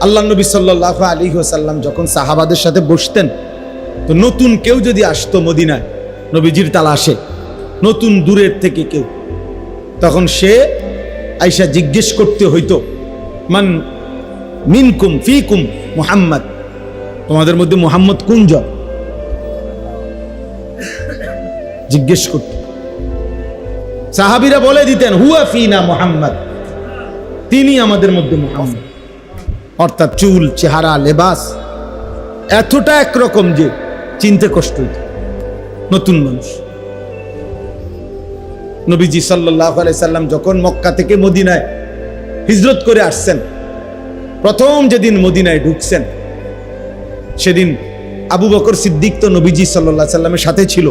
আল্লাহ নবী সাল্লাহ আলী সাল্লাম যখন সাহাবাদের সাথে বসতেন, তো নতুন কেউ যদি আসতো মদিনায়, নবীজির তালাশে, নতুন দূরের থেকে কেউ, তখন সে আইসা জিজ্ঞেস করতে হইতো, মান মিনকুম ফিকুম মুহাম্মদ? তোমাদের মধ্যে মুহাম্মদ কুঞ্জন জিজ্ঞেস করত। সাহাবিরা বলে দিতেন, হুয়া ফিনা মোহাম্মদ। তিনি আমাদের মধ্যে মোহাম্মদ। অর্থাৎ চুল, চেহারা, লেবাস, এতটা একরকম যে চিনতে কষ্ট নতুন মানুষ। নবীজি সাল্লাহ সাল্লাম যখন মক্কা থেকে মদিনায় হিজরত করে আসছেন, প্রথম যেদিন মদিনায় ঢুকছেন, সেদিন আবু বকর সিদ্দিক তো নবীজি সাল্লাহ সাল্লামের সাথে ছিল।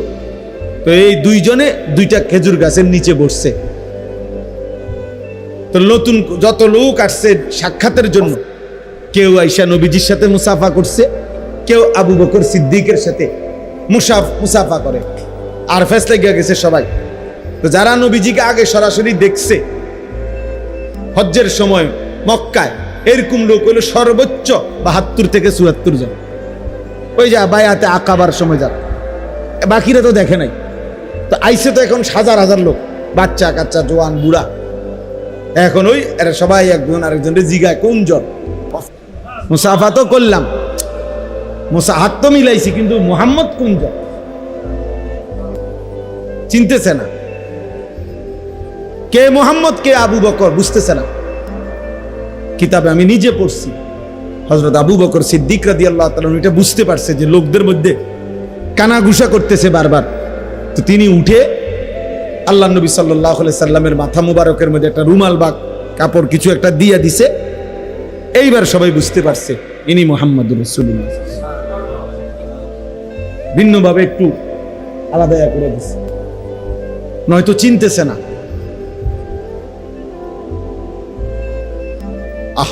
তো এই দুইজনে দুইটা খেজুর গাছের নিচে বসছে। তো নতুন যত লোক আসছে সাক্ষাতের জন্য কেউ আইসা নবীজির সাথে মুসাফা করছে, কেউ আবু বকর সিদ্দিকের সাথে মুসাফ মুসাফা করে। আর ফেসলে গিয়ে গেছে সবাই। তো যারা নবীজিকে আগে সরাসরি দেখছে, হজ্জের সময় মক্কায়, এরকম লোক হলো সর্বোচ্চ বাহাত্তর থেকে চুয়াত্তর জন। ওই যা বায়াতে আঁকাবার সময় যা বাকিরা তো দেখে নাই। তো আইসে তো এখন হাজার হাজার লোক বাচ্চা কাচ্চা জোয়ান, বুড়া। এখন ওই, এরা সবাই একজন আরেকজনের জিগায়, কোন জন? মুসাফা তো করলাম। মুসা হাত তো মিলাইছি, কিন্তু মোহাম্মদ কোন জন চিনতেছে না। কে মোহাম্মদ, কে আবু বকর, বুঝতেছে না। কিতাবে আমি নিজে পড়ছি। হজরত আবু বকর সিদ্দিক রাদি আল্লাহ তালন এটা বুঝতে পারছে যে লোকদের মধ্যে কানাঘুষা করতেছে বারবার। তো তিনি উঠে আল্লাহ নবী সাল্লাহ সাল্লামের মাথা মুবারকের মধ্যে একটা রুমাল বা কাপড় কিছু একটা দিয়ে দিছে। এইবার সবাই বুঝতে পারছে, ইনি মোহাম্মদ রসুল্লাহ ভিন্নভাবে একটু আলাদা করে দিছে। নয়তো চিনতেছে না। আহ!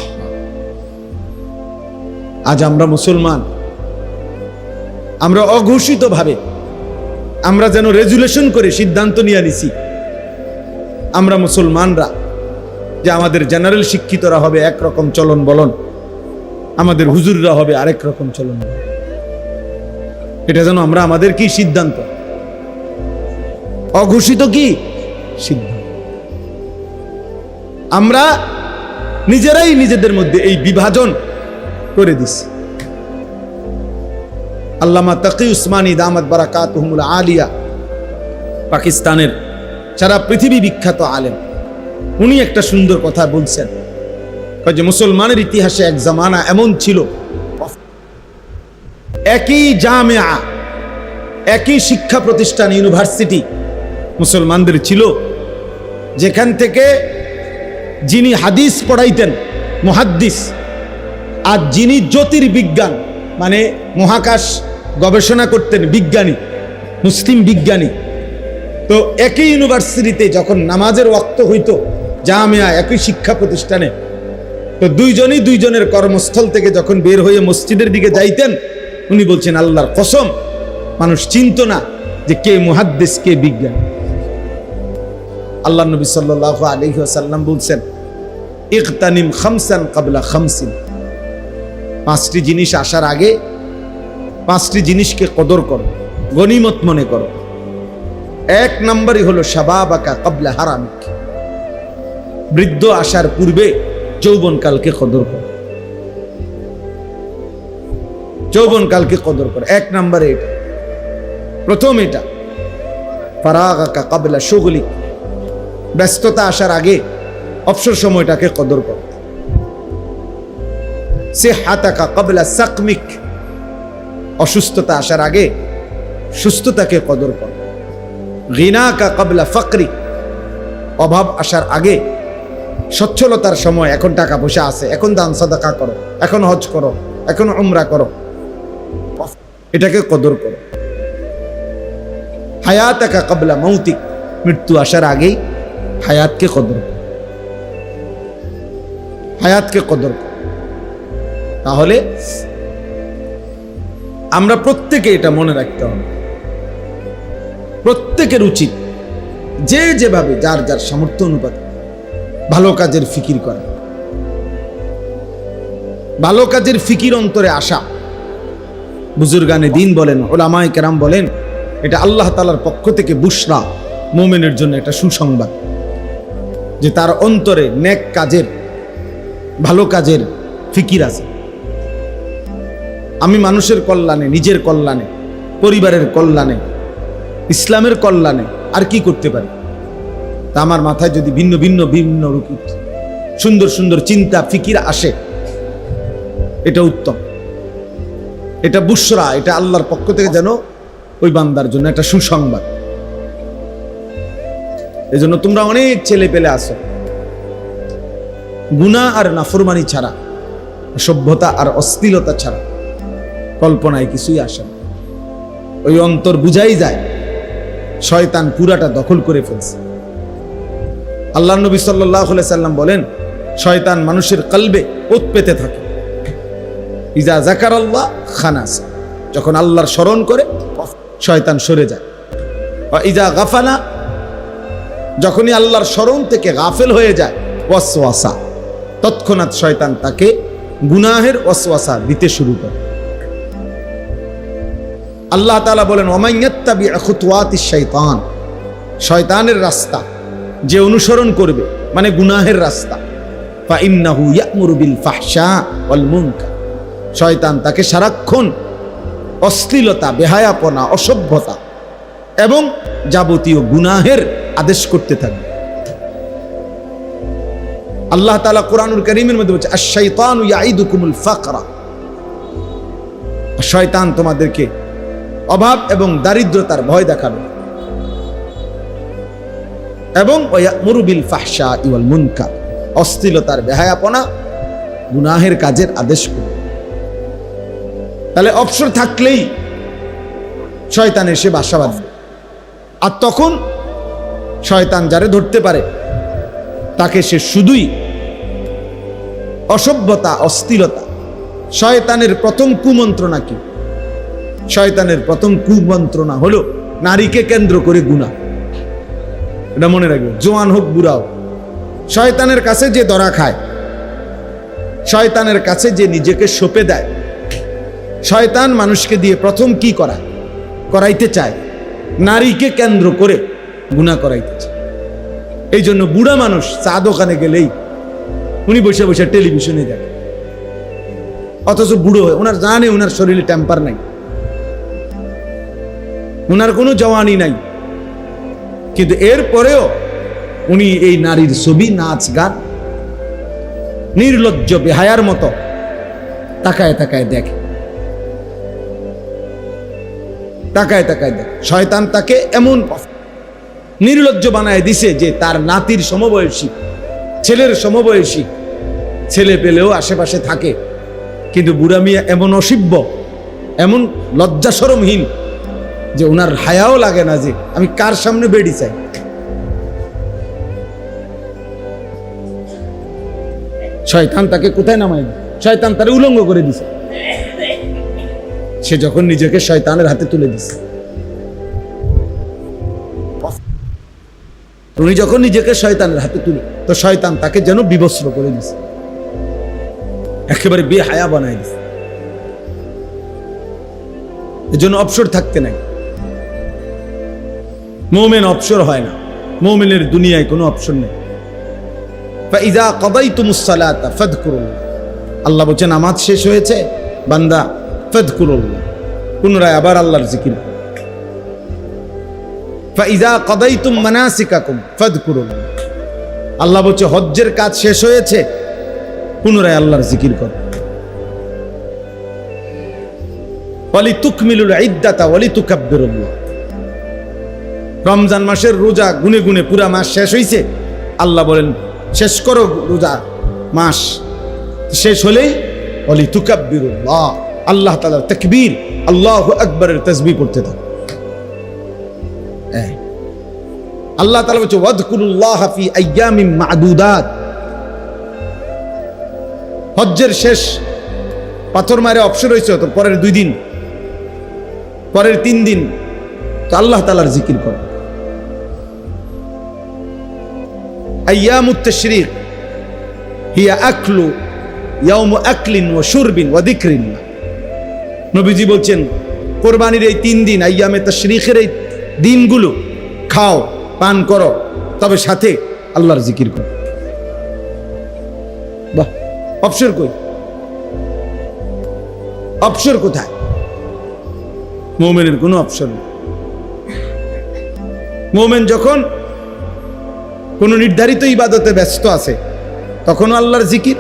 আজ আমরা মুসলমান। আমরা অঘোষিত ভাবে আমরা যেন রেজুলেশন করে সিদ্ধান্ত নিয়ে নিছি। আমরা মুসলমানরা যে আমাদের জেনারেল শিক্ষিতরা হবে একরকম চলন বলন, আমাদের হুজুররা হবে আরেক রকম চলন। এটা যেন আমরা আমাদের কি সিদ্ধান্ত? অঘোষিত কি? সিদ্ধান্ত। আমরা নিজেরাই নিজেদের মধ্যে এই বিভাজন করে দিছি। আল্লামা তাকি উসমানী দামাত বারাকাতুহুমুল আলিয়া, পাকিস্তানের সারা পৃথিবী বিখ্যাত আলেম। উনি একটা সুন্দর কথা বলছেন। যে মুসলমানের ইতিহাসে এক জামানা এমন ছিল। একই জামেয়া, একই শিক্ষা প্রতিষ্ঠান, ইউনিভার্সিটি মুসলমানদের ছিল, যেখান থেকে যিনি হাদিস পড়াইতেন, মুহাদ্দিস, আর যিনি জ্যোতির্বিজ্ঞান মানে মহাকাশ গবেষণা করতেন, বিজ্ঞানী, মুসলিম বিজ্ঞানী। তো একই ইউনিভার্সিটিতে যখন নামাজের ওয়াক্ত হইতো জামিয়া একই শিক্ষা প্রতিষ্ঠানে। তো দুইজনই দুইজনের কর্মস্থল থেকে যখন বের হয়ে মসজিদের দিকে যাইতেন, উনি বলছেন, আল্লাহর কসম, মানুষ চিনত না যে কে মুহাদ্দিস, কে বিজ্ঞান। আল্লাহ নবী সাল্লাহ আলহি আসাল্লাম বলছেন ইকতানিম খামসান কাবলা খামসিন। পাঁচটি জিনিস আসার আগে পাঁচটি জিনিসকে কদর করো, গনিমত মনে করো। এক নম্বরই হলো শাবাবাকা কাবলা হারামিক বৃদ্ধ আসার পূর্বে যৌবনকালকে কদর করো। যৌবনকালকে কদর করো। এক নম্বরে এটা। প্রথম এটা। ফারাগাকা কাবলা ব্যস্ততা আসার আগে অবসর সময়টাকে কদর করো। সে হাতাকা কবলা সাকমিক। অসুস্থতা আসার আগে সুস্থতাকে কদর কর। কা কবলা ফকরি। অভাব আসার আগে সচ্ছলতার সময় এখন টাকা পয়সা আছে, এখন দান সাদাকা করো, এখন হজ করো, এখন উমরা করো। এটাকে কদর করো। হায়াতাকা কবলা মৌতিক মৃত্যু আসার আগেই হায়াতকে কদর করো। হায়াতকে কদর করো। তাহলে আমরা প্রত্যেকে এটা মনে রাখতে হবে। প্রত্যেকের উচিত যে যেভাবে, যার যার সামর্থ্য অনুপাতে ভালো কাজের ফিকির করা। ভালো কাজের ফিকির অন্তরে আসা। বুজুর্গানে দিন বলেন, ওলামায় কেরাম বলেন, এটা আল্লাহ তালার পক্ষ থেকে বুসরা মোমেনের জন্য একটা সুসংবাদ। যে তার অন্তরে নেক কাজের, ভালো কাজের ফিকির আছে। আমি মানুষের কল্যাণে, নিজের কল্যাণে, পরিবারের কল্যাণে, ইসলামের কল্যাণে আর কি করতে পারি? তা আমার মাথায় যদি ভিন্ন ভিন্ন ভিন্ন রূপ সুন্দর সুন্দর চিন্তা, ফিকির আসে, এটা উত্তম। এটা বুসরা, এটা আল্লাহর পক্ষ থেকে যেন ওই বান্দার জন্য একটা সুসংবাদ। এই জন্য তোমরা অনেক ছেলে পেলে আসো গুণা আর নাফরমানি ছাড়া, সভ্যতা আর অশ্লীলতা ছাড়া কল্পনায় কিছুই আসে ওই অন্তর বুঝাই যায়, শয়তান পুরাটা দখল করে ফেলছে। আল্লাহ নবী সাল্লাহ সাল্লাম বলেন, শয়তান মানুষের কলবে ওত পেতে থাকে। ইজা জাকার আল্লাহ খানাস, যখন আল্লাহর স্মরণ করে, শয়তান সরে যায়। বা ইজা গাফানা, যখনই আল্লাহর স্মরণ থেকে গাফেল হয়ে যায়, ওয়াসওয়াসা, তৎক্ষণাৎ শয়তান তাকে গুনাহের ওয়াসওয়াসা দিতে শুরু করে। আল্লাহ তাআলা বলেন ওমাইয়াত্তাবি খুতুয়াতিশ শাইতান শয়তানের রাস্তা যে অনুসরণ করবে মানে গুনাহের রাস্তা। শয়তান তাকে সারাক্ষণ অশ্লীলতা, বেহায়াপনা, অসভ্যতা এবং যাবতীয় গুনাহের আদেশ করতে থাকবে। আল্লাহ তাআলা কোরআনুল করিমের মধ্যে বলছে, আশ-শাইতানু ফাকরা। শয়তান তোমাদেরকে অভাব এবং দারিদ্রতার ভয় দেখাবে। এবং মুরুবিল ফাহশা ইওয়াল মুনকার অশ্লীলতার বেহায়াপনা গুনাহের কাজের আদেশ করবে তাহলে অবসর থাকলেই শয়তান এসে বাসা বাঁধবে। আর তখন শয়তান যারে ধরতে পারে, তাকে সে শুধুই অসভ্যতা অস্থিরতা শয়তানের প্রথম কুমন্ত্রণা কি? শয়তানের প্রথম কুমন্ত্রণা হলো নারীকে কেন্দ্র করে গুণা এটা মনে রাখবে। জোয়ান হোক, বুড়াও। শয়তানের কাছে যে দরা খায়, শয়তানের কাছে যে নিজেকে সঁপে দেয়, শয়তান মানুষকে দিয়ে প্রথম কি করা করাইতে চায়। নারীকে কেন্দ্র করে গুণা করাইতে চায়। এই জন্য বুড়া মানুষ চা দোকানে গেলেই উনি বসে বসে টেলিভিশনে দেখে। অথচ বুড়ো হয়, ওনার জানে ওনার শরীরে টেম্পার নাই। ওনার কোনো জওয়ানি নাই। কিন্তু এরপরেও উনি এই নারীর ছবি, নাচ, গান নির্লজ্জ, বেহায়ার মতো তাকায় তাকায় দেখে। তাকায় তাকায় দেখে। শয়তান তাকে এমন নির্লজ্জ বানায় দিছে যে তার নাতির সমবয়সী, ছেলের সমবয়সী ছেলে পেলেও আশেপাশে থাকে। কিন্তু বুড়া মিয়া এমন অসিব্য, এমন লজ্জাসরমহীন যে ওনার হায়াও লাগে না যে আমি কার সামনে বেড়ি চাই? শয়তান তাকে কোথায় নামাই শয়তান তারে উলঙ্গ করে দিছে। সে যখন নিজেকে শয়তানের হাতে তুলে দিছে। উনি যখন নিজেকে শয়তানের হাতে তুলে, তো শয়তান তাকে যেন বিবস্ত্র করে দিছে। একেবারে বেহায়া বানাই দিছে। এজন্য অবসর থাকতে নাই। মোমেন অবসর হয় না। মোমেনের দুনিয়ায় কোনো অপশন নেই। ইদা কবাই তুমুসালাতা ফদকুরুল্লাহ। আল্লাহ শেষ হয়েছে, বান্দা, ফদকুরুল্লাহ। পুনরায় আবার আল্লাহর জিকির। ফাইজা কদাইতুম মানাসিকাকুম, ফাদকুরুল্লাহ। আল্লাহ বলছে, হজ্জের কাজ শেষ হয়েছে, পুনরায় আল্লাহর জিকির কর। ওয়ালি তুকমিলুল ইদ্দাতা ওয়ালি তুকাব্বিরুল্লাহ রমজান মাসের রোজা গুনে গুনে পুরা মাস শেষ হইছে। আল্লাহ বলেন, শেষ করো রোজা মাস। শেষ হলেই অলি তুকাব্বিরুল্লাহ আল্লাহ তাআলার তাকবীর, আল্লাহু আকবরের তাসবিহ করতে থাকো হ্যাঁ। আল্লাহ তাআলা বলছে, ওয়াদকুরুল্লাহ ফি আইয়ামিম মাদুদাত। হজ্জের শেষ পাথর মারে অবসর হয়েছে পরের দুই দিন। পরের তিন দিন আল্লাহ তালার জিকির করো। নবীজি বলছেন, কোরবানির এই তিন দিন, আইয়ামে তাশরিখের এই দিনগুলো খাও, পান করো, তবে সাথে আল্লাহর জিকির করো। বাহ কই? অপসর কোথায়? মোমেনের কোনো অপসর নেই। মোমেন যখন কোনো নির্ধারিত ইবাদতে ব্যস্ত আছে, তখনও আল্লাহর জিকির।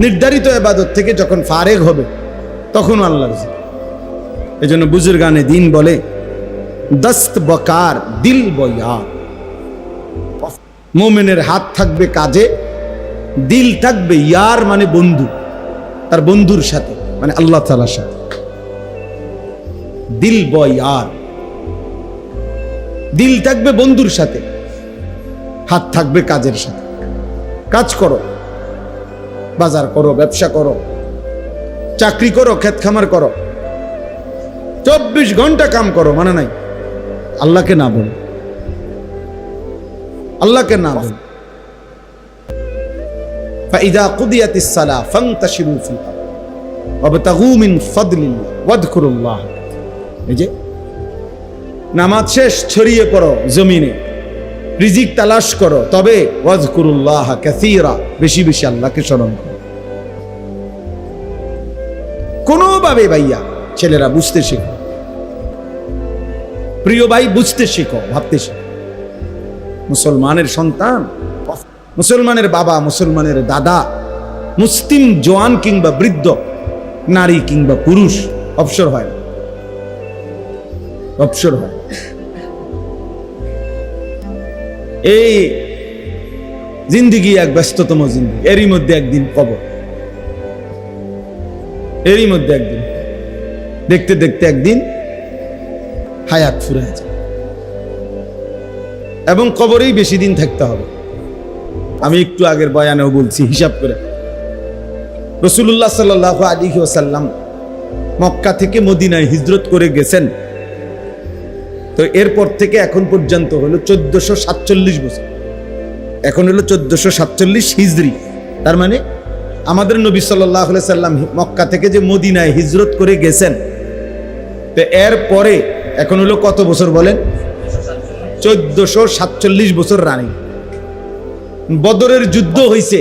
নির্ধারিত ইবাদত থেকে যখন ফারেক হবে, তখনও আল্লাহর জিকির। এই জন্য বুজুর গানে দিন বলে, দস্ত বকার দিল বয়ার মোমেনের হাত থাকবে কাজে, দিল থাকবে ইয়ার মানে বন্ধু, তার বন্ধুর সাথে মানে আল্লাহ তালার সাথে। দিল বয়ার দিল থাকবে বন্ধুর সাথে হাত থাকবে কাজের সাথে কাজ করো বাজার করো ব্যবসা করো চাকরি করো ক্ষেত খামার করো চব্বিশ ঘন্টা কাম করো মানে নাই আল্লাহকে না বল আল্লাহকে না বল فإذا قضيت الصلاة فانتشروا في الأرض وابتغوا من فضل الله واذكروا الله এই যে নামাজ শেষ ছড়িয়ে পড়ো জমিনে। রিজিক তালাশ করো, তবে ওয়াজকুরুল্লাহ কাসীরা, বেশি বেশি আল্লাহকে স্মরণ করো। কোনোভাবে ভাইয়া, ছেলেরা বুঝতে শেখো। প্রিয় ভাই, বুঝতে শেখো, ভাবতে শেখো। মুসলমানের সন্তান, মুসলমানের বাবা, মুসলমানের দাদা, মুসলিম জোয়ান কিংবা বৃদ্ধ, নারী কিংবা পুরুষ, অবসর হয় না। অবসর হয়। এই জিন্দিগি এক ব্যস্ততম জিন্দিগি। এরই মধ্যে একদিন কবর। এরই মধ্যে একদিন। দেখতে দেখতে একদিন হায়াত ফুরে আছে এবং কবরেই বেশি দিন থাকতে হবে। আমি একটু আগের বয়ানেও বলছি, হিসাব করে। রসুল্লাহ সাল্লাহ আলী ওসাল্লাম মক্কা থেকে মদিনায় হিজরত করে গেছেন। তো এরপর থেকে এখন পর্যন্ত হলো চোদ্দশো সাতচল্লিশ বছর। এখন হলো চোদ্দশো সাতচল্লিশ হিজড়ি তার মানে আমাদের নবী সাল্লাহ সাল্লাম মক্কা থেকে যে মদিনায় হিজরত করে গেছেন, তো এর পরে এখন হলো কত বছর বলেন? চোদ্দশো সাতচল্লিশ বছর রানী। বদরের যুদ্ধ হয়েছে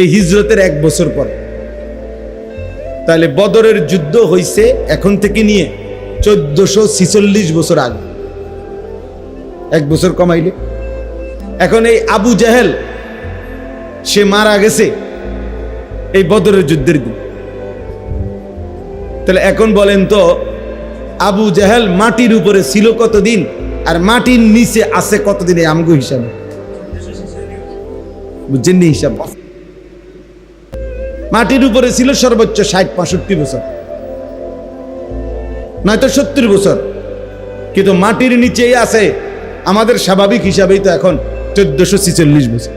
এই হিজরতের এক বছর পর। তাহলে বদরের যুদ্ধ হয়েছে এখন থেকে নিয়ে চোদ্দশো ছিচল্লিশ বছর আগে। এক বছর কমাইলে। এখন এই আবু জাহেল, সে মারা গেছে এই বদরের যুদ্ধের দিন। তাহলে এখন বলেন তো, আবু জাহেল মাটির উপরে ছিল কতদিন আর মাটির নিচে আছে কতদিন, এই আমগু হিসাবে? বুঝছেন হিসাব? মাটির উপরে ছিল সর্বোচ্চ ষাট, পঁয়ষট্টি বছর। নয়তো সত্তর বছর। কিন্তু মাটির নিচেই আছে আমাদের স্বাভাবিক হিসাবেই তো এখন চোদ্দশো ছিচল্লিশ বছর।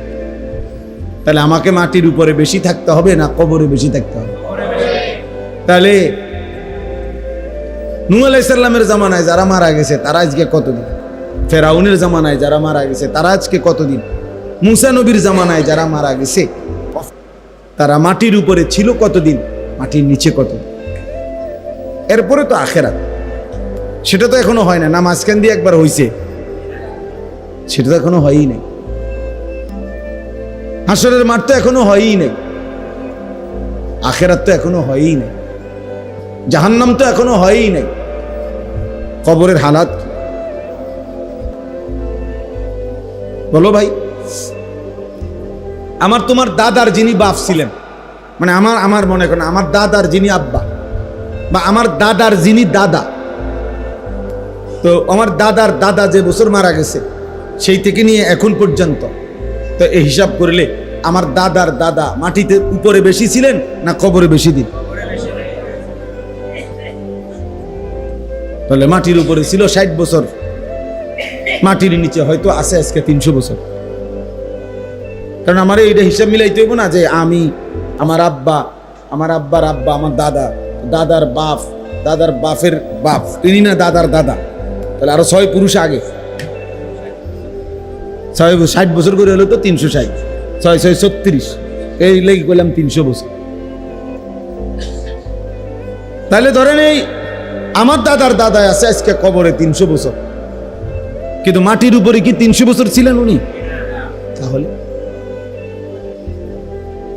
তাহলে আমাকে মাটির উপরে বেশি থাকতে হবে না কবরে বেশি থাকতে হবে? তাহলে নু আলাইসাল্লামের জামানায় যারা মারা গেছে, তারা আজকে কতদিন? ফেরাউনের জামানায় যারা মারা গেছে, তারা আজকে কতদিন? মুসা নবীর জামানায় যারা মারা গেছে, তারা মাটির উপরে ছিল কতদিন? মাটির নিচে কতদিন? এরপরে তো আখেরাত। সেটা তো এখনও হয় না না মাঝখান দিয়ে একবার হইছে। সেটা তো এখনও হয়ই নাই। হাসরের মাঠ তো এখনও হয়ই নাই। আখেরাত তো এখনও হয়ই নাই। জাহান্নাম তো এখনও হয়ই নাই। কবরের হালাত বলো ভাই, আমার তোমার দাদার যিনি বাপ ছিলেন মানে আমার আমার মনে করেন, আমার দাদার যিনি আব্বা বা আমার দাদার যিনি দাদা, তো আমার দাদার দাদা যে বছর মারা গেছে, সেই থেকে নিয়ে এখন পর্যন্ত, তো এই হিসাব করলে আমার দাদার দাদা মাটিতে উপরে বেশি ছিলেন না কবরে বেশি দিন? তাহলে মাটির উপরে ছিল ষাট বছর, মাটির নিচে হয়তো আছে আজকে তিনশো বছর। কারণ আমার এইটা হিসাব মিলাইতে হইব না যে আমি, আমার আব্বা, আমার আব্বার আব্বা, আমার দাদা দাদার বাপ, দাদার বাপের বাপ। ইনি না দাদার দাদা। তাহলে আরও ছয় পুরুষ আগে। ছয় ষাট বছর করে হলো তো তিনশো ষাট। ছয় ছয়, ছত্রিশ। এই লেগে করলাম তিনশো বছর। তাহলে ধরেন এই আমার দাদার দাদা আছে আজকে কবরে তিনশো বছর। কিন্তু মাটির উপরে কি তিনশো বছর ছিলেন উনি? তাহলে?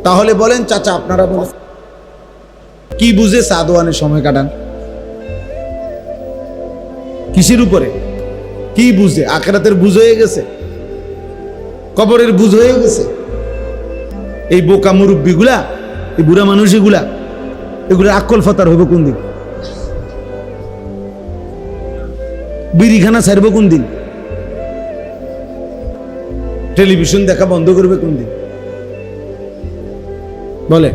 তাহলে বলেন, চাচা, আপনারা বলেন। কি বুঝে সাদওয়ানের সময় কাটান? কিসের উপরে? কি বুঝে? আখেরাতের বুঝ হয়ে গেছে? কবরের বুঝ হয়ে গেছে? এই বোকা মুরব্বীগুলা, এই বুড়া মানুষ এগুলা এগুলো আকল ফতার হবে কোন দিন? বিড়িখানা ছাড়বো কোন দিন? টেলিভিশন দেখা বন্ধ করবে কোন দিন? বলে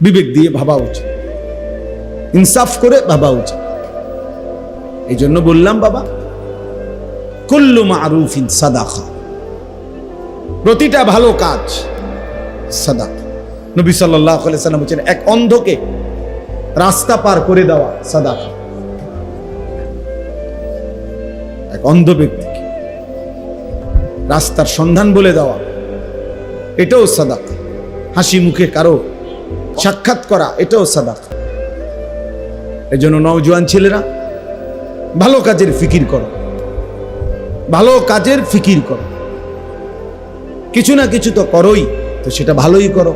বিবেক দিয়ে ভাবা উচিত। ইনসাফ করে ভাবা উচিত। এই জন্য বললাম, বাবা, কুল্লু মারুফিন সাদাখা প্রতিটা ভালো কাজ সাদাক। নবী সাল্লাহ সাল্লাম বলছেন, এক অন্ধকে রাস্তা পার করে দেওয়া সাদাকা। এক অন্ধ ব্যক্তিকে রাস্তার সন্ধান বলে দেওয়া, এটাও সাদাক। হাসি মুখে কারও সাক্ষাৎ করা, এটাও সাদাক। এই জন্য নওজোয়ান ছেলেরা, ভালো কাজের ফিকির করো। ভালো কাজের ফিকির করো। কিছু না কিছু তো করোই, তো সেটা ভালোই করো।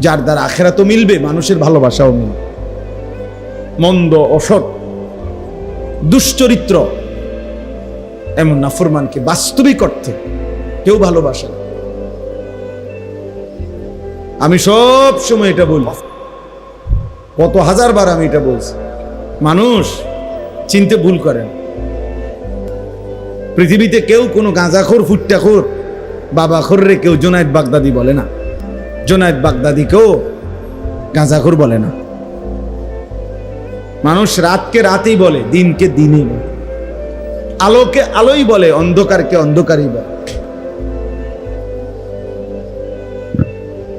যার দ্বারা আখেরা তো মিলবে, মানুষের ভালোবাসাও মিলবে। মন্দ, অসৎ, দুশ্চরিত্র, এমন নাফরমানকে বাস্তবিক অর্থে কেউ ভালোবাসে না। আমি সব সময় এটা বলি। কত হাজার বার আমি এটা বলছি। মানুষ চিনতে ভুল করেন। পৃথিবীতে কেউ কোনো গাঁজাখোর, ফুট্টাখোর, বাবাখোর রে কেউ জোনায়েদ বাগদাদি বলে না। জোনায়েদ বাগদাদিকেও গাঁজাখোর বলে না। মানুষ রাতকে রাতেই বলে, দিনকে দিনই বলে। আলোকে আলোই বলে, অন্ধকারকে অন্ধকারই বলে।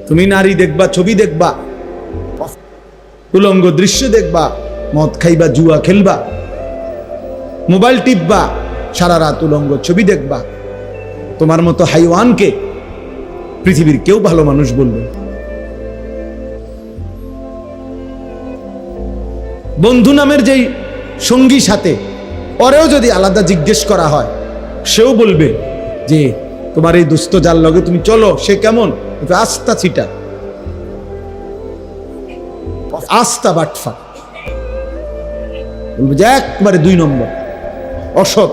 তুমি নারী দেখবা, ছবি দেখবা, উলঙ্গ দৃশ্য দেখবা, মদ খাইবা, জুয়া খেলবা, মোবাইল টিপবা, সারা রাত উলঙ্গ ছবি দেখবা। তোমার মতো হাইওয়ানকে পৃথিবীর কেউ ভালো মানুষ বলবে বন্ধু নামের যেই সঙ্গী সাথে পরেও যদি আলাদা জিজ্ঞেস করা হয়, সেও বলবে যে, তোমার এই দুস্থ যার লগে তুমি চলো, সে কেমন? আস্থা ছিটা। আস্থা বাটফা। একবারে দুই নম্বর। অসৎ।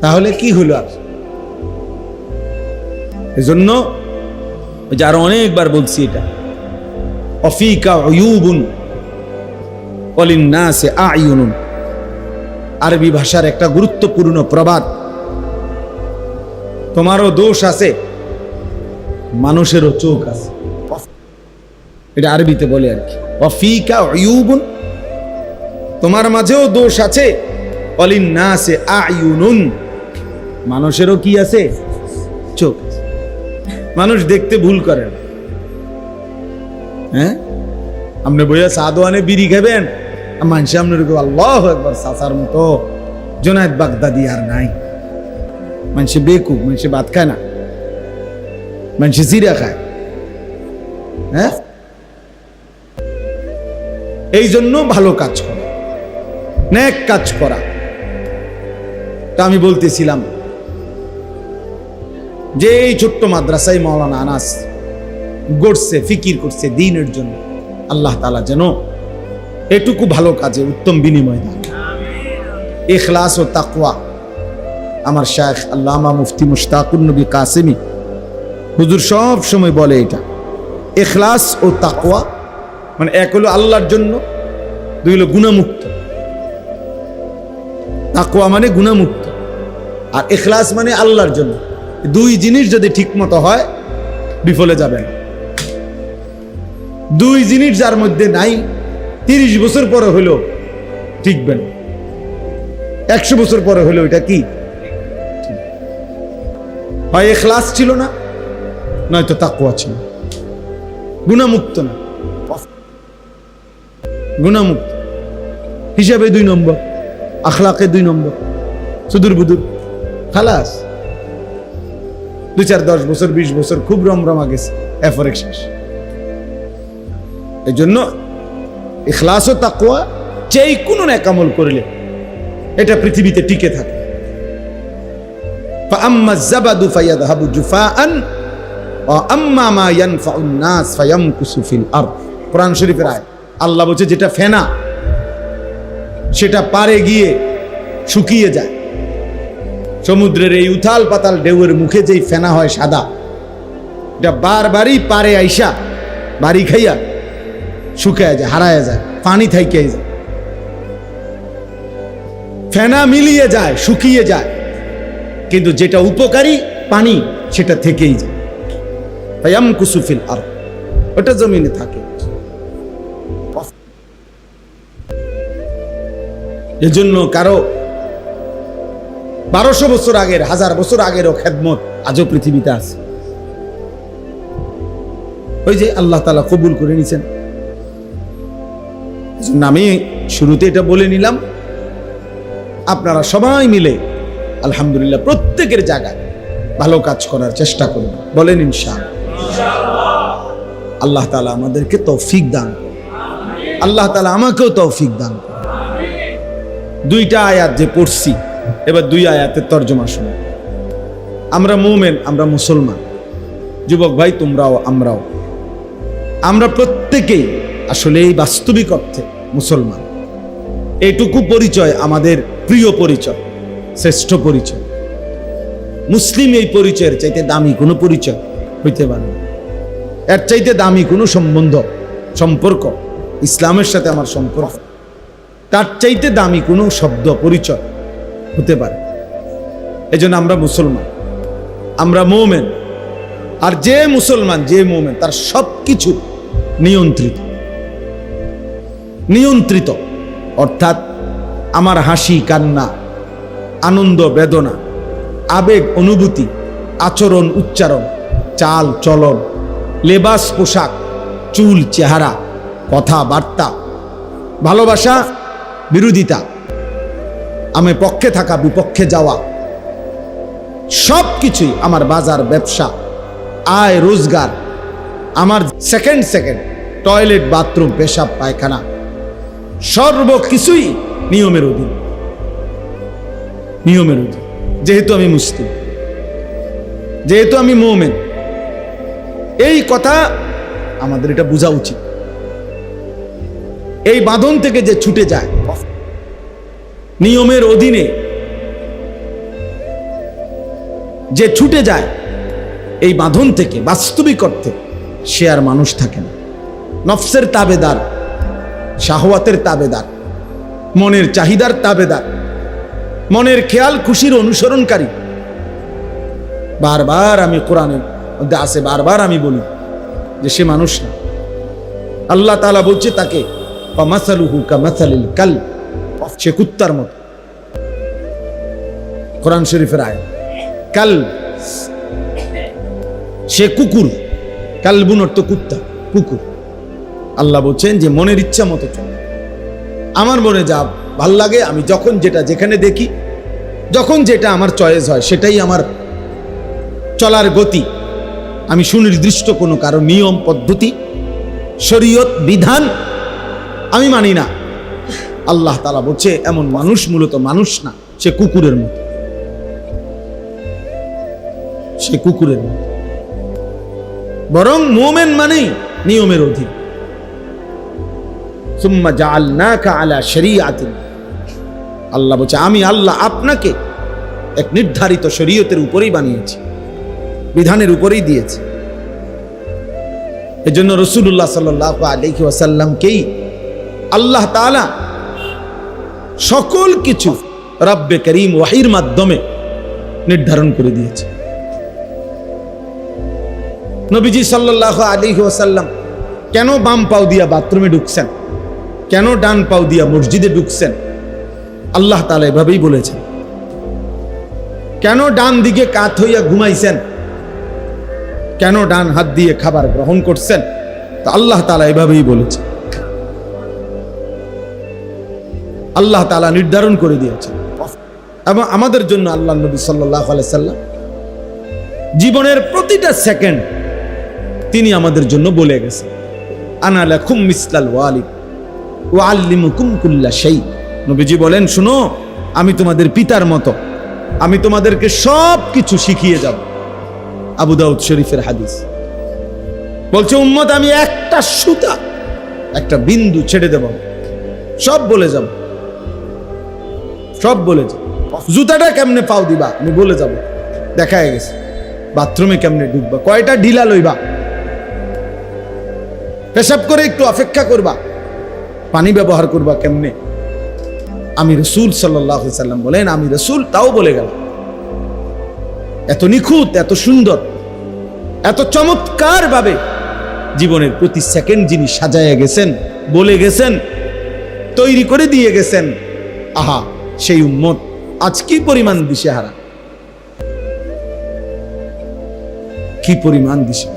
তাহলে কি হলো আর এজন্য ওই যে আরও অনেকবার বলছি এটা। অফিকা অয়ুবুন অলিন্নাসে আয়ুনুন আরবি ভাষার একটা গুরুত্বপূর্ণ প্রবাদ। তোমারও দোষ আছে। মানুষেরও চোখ আছে। এটা আরবিতে বলে আর কি। অফিকা অয়ুবুন তোমার মাঝেও দোষ আছে। অলিন্নাসে আয়ুনুন। মানুষেরও কি আছে? চোখ মানুষ দেখতে ভুল করে না। হ্যাঁ? আপনি বইয়া সাদোয়ানে বিড়ি খাবেন। মানুষ আপনার আল্লাহ একবার সাসার মতো। জোনায়দ বাগদাদি আর নাই। মানুষে বেকুব মানুষে ভাত খায় না মানুষে জিরা খায় হ্যাঁ এই জন্য ভালো কাজ করা নেক কাজ করা তা আমি বলতেছিলাম যে এই ছোট্ট মাদ্রাসায় মাওলানা আনাস গড়ছে ফিকির করছে দিনের জন্য আল্লাহ তালা যেন এটুকু ভালো কাজে উত্তম বিনিময় দেন এখলাস ও তাকওয়া আমার শায়েখ আল্লামা মুফতি মুশতাকুর নবী কাসেমি। হুজুর সব সময় বলে এটা। এখলাস ও তাকওয়া মানে এক হলো আল্লাহর জন্য, দুই হলো গুণামুক্ত। তাকওয়া মানে গুণামুক্ত, আর এখলাস মানে আল্লাহর জন্য। দুই জিনিস যদি ঠিক মতো হয়, বিফলে যাবেন দুই জিনিস যার মধ্যে নাই, তিরিশ বছর পরে হলো ঠিকবেন একশো বছর পরে হলো এটা কি? হয় এখলাস ছিল না। নয়তো তাকুয়া ছিল। গুণামুক্ত না। গুণামুক্ত। হিসাবে দুই নম্বর, আখলাকে দুই নম্বর। সুদূর বুদুর। খালাস। দুই চার দশ বছর, বিশ বছর খুব রমরমা গেছে। এরপরে শেষ। এই জন্য ইখলাস ও তাকুয়া, যেই কোনো ন্যাকামল করলে এটা পৃথিবীতে টিকে থাকে। فأما الزبد فيذهب جفاء وأما ما ينفع الناس فيمكث في الأرض কোরআন শরীফের আয় আল্লাহ বলছে যেটা ফেনা সেটা পারে গিয়ে শুকিয়ে যায় সমুদ্রের এই উথাল পাতাল ঢেউয়ের মুখে যেই ফেনা হয় সাদা এটা বারবারই পারে আইসা বাড়ি খাইয়া শুকায় যায় হারায় যায় পানি থাইকে যায় ফেনা মিলিয়ে যায় শুকিয়ে যায় কিন্তু যেটা উপকারী পানি, সেটা থেকেই যায়। কুসুফিল আর ওটা জমিনে থাকে। এজন্য কারও বারোশো বছর আগের, হাজার বছর আগেরও খেদমত আজও পৃথিবীতে আছে। ওই যে আল্লাহ তালা কবুল করে নিছেন। আমি শুরুতে এটা বলে নিলাম। আপনারা সবাই মিলে আলহামদুলিল্লাহ প্রত্যেকের জায়গায় ভালো কাজ করার চেষ্টা করুন। বলেন ইনশাল আল্লাহ তালা আমাদেরকে তৌফিক দান আল্লাহ তালা আমাকেও তৌফিক দান দুইটা আয়াত যে পড়ছি, এবার দুই আয়াতের তর্জমা শুনুন। আমরা মুমেন, আমরা মুসলমান। যুবক ভাই, তোমরাও, আমরাও। আমরা প্রত্যেকেই আসলে এই বাস্তবিক অর্থে মুসলমান। এটুকু পরিচয়, আমাদের প্রিয় পরিচয়। শ্রেষ্ঠ পরিচয়। মুসলিম এই পরিচয়ের চাইতে দামি কোনো পরিচয় হইতে পারে এর চাইতে দামি কোনো সম্বন্ধ, সম্পর্ক, ইসলামের সাথে আমার সম্পর্ক, তার চাইতে দামি কোনো শব্দ, পরিচয় হতে পারে এজন্য আমরা মুসলমান, আমরা মোমেন, আর যে মুসলমান, যে মোমেন, তার সব কিছু নিয়ন্ত্রিত। নিয়ন্ত্রিত, অর্থাৎ আমার হাসি, কান্না আনন্দ, বেদনা, আবেগ, অনুভূতি, আচরণ, উচ্চারণ, চাল, চলন, লেবাস, পোশাক, চুল, চেহারা, কথাবার্তা, ভালোবাসা, বিরোধিতা, আমি পক্ষে থাকা, বিপক্ষে যাওয়া সব কিছুই আমার বাজার, ব্যবসা, আয়, রোজগার, আমার সেকেন্ড সেকেন্ড টয়লেট বাথরুম পেশাব, পায়খানা, সর্বকিছুই নিয়মের অধীন। নিয়মের অধীন। যেহেতু আমি মুসলিম, যেহেতু আমি মোমেন, এই কথা আমাদের এটা বোঝা উচিত। এই বাঁধন থেকে যে ছুটে যায়, নিয়মের অধীনে যে ছুটে যায়, এই বাঁধন থেকে, বাস্তবিক অর্থে সে আর মানুষ থাকে না। নফসের তাবেদার, শাহওয়াতের তাবেদার, মনের চাহিদার তাবেদার মনের খেয়াল খুশির অনুসরণকারী। বারবার আমি কোরআনের মধ্যে আসে বারবার আমি বলি যে সে মানুষ না। আল্লাহ তালা বলছে তাকে কাল সে কুত্তার কোরআন শরীফের আয় কাল সে কুকুর, কালবুন কুত্তা, কুকুর। আল্লাহ বলছেন যে মনের ইচ্ছা মতো চলে। আমার মনে যা ভালো লাগে আমি যখন যেটা যেখানে দেখি যখন যেটা আমার চয়েস হয়, সেটাই আমার চলার গতি। আমি সুনির্দিষ্ট কোনো কারও নিয়ম, পদ্ধতি, শরীয়ত, বিধান আমি মানি না। আল্লাহ তালা বলছে, এমন মানুষ মূলত মানুষ না, সে কুকুরের মতো। সে কুকুরের মতো। বরং মোমেন মানেই নিয়মের অধীন। সুম্মা জাআলনাকা আলা শরিয়াতিন। আল্লাহ বলছে, আমি আল্লাহ আপনাকে এক নির্ধারিত শরীয়তের উপরেই বানিয়েছি, বিধানের উপরেই দিয়েছি। এজন্য রসুল্লাহ সাল্লাহ আলহি ওয়াসাল্লামকেই আল্লাহ তাআলা সকল কিছু রব্বে করিম ওয়াহির মাধ্যমে নির্ধারণ করে দিয়েছে। নবীজি সাল্লাহ আলহি ওয়াসাল্লাম কেন বাম পাও দিয়া বাথরুমে ঢুকছেন? কেন ডান পাও দিয়া মসজিদে ঢুকছেন? আল্লাহ তালা এভাবেই বলেছেন। কেন ডান দিকে কাত হইয়া ঘুমাইছেন? কেন ডান হাত দিয়ে খাবার গ্রহণ করছেন? তা আল্লাহ তালা এভাবেই বলেছেন। আল্লাহ তালা নির্ধারণ করে দিয়েছেন। এবং আমাদের জন্য আল্লাহ নবী সাল্লাহ সাল্লাম জীবনের প্রতিটা সেকেন্ড তিনি আমাদের জন্য বলে গেছেন, আনা লাকুম মিসলাল ওয়ালিদ ও আল্লিমুকুম কুল্লা সেই নবীজি বলেন, শুনো, আমি তোমাদের পিতার মতো। আমি তোমাদেরকে সব কিছু শিখিয়ে যাব। আবু দাউদ শরীফের হাদিস। বলছে, উম্মত, আমি একটা সুতা, একটা বিন্দু ছেড়ে দেব। সব বলে যাব। সব বলে যাব। জুতাটা কেমনে পাও দিবা? আমি বলে যাব। দেখা গেছে। বাথরুমে কেমনে ঢুকবা? কয়টা ঢিলা লইবা? পেশাব করে একটু অপেক্ষা করবা। পানি ব্যবহার করবা কেমনে? আমি রসুল সাল্লাহ সাল্লাম বলেন, আমি রসুল তাও বলে গেল এত নিখুঁত, এত সুন্দর, এত চমৎকার ভাবে জীবনের প্রতি সেকেন্ড যিনি সাজাইয়া গেছেন, বলে গেছেন, তৈরি করে দিয়ে গেছেন, আহা, সেই উম্মত আজ কি পরিমাণ দিশেহারা? কি পরিমাণ দিশে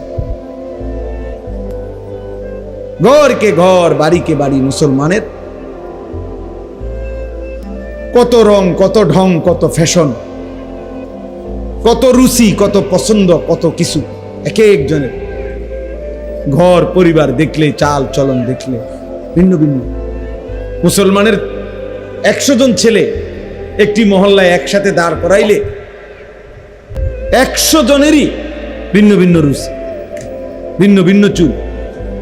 ঘরকে ঘর, বাড়িকে বাড়ি, মুসলমানের কত রং, কত ঢং, কত ফ্যাশন কত রুচি, কত পছন্দ, কত কিছু, এক একজনের। ঘর, পরিবার দেখলে, চাল, চলন দেখলে, ভিন্ন ভিন্ন। মুসলমানের একশো জন ছেলে একটি মহল্লায় একসাথে দাঁড় করাইলে একশো জনেরই ভিন্ন ভিন্ন রুচি, ভিন্ন ভিন্ন চুল,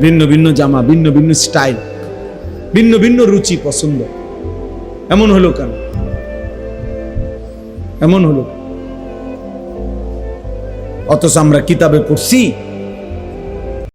ভিন্ন ভিন্ন জামা, ভিন্ন ভিন্ন স্টাইল, ভিন্ন ভিন্ন রুচি, পছন্দ। এমন হলো কেন? এমন হলো? অথচ আমরা কিতাবে পড়ছি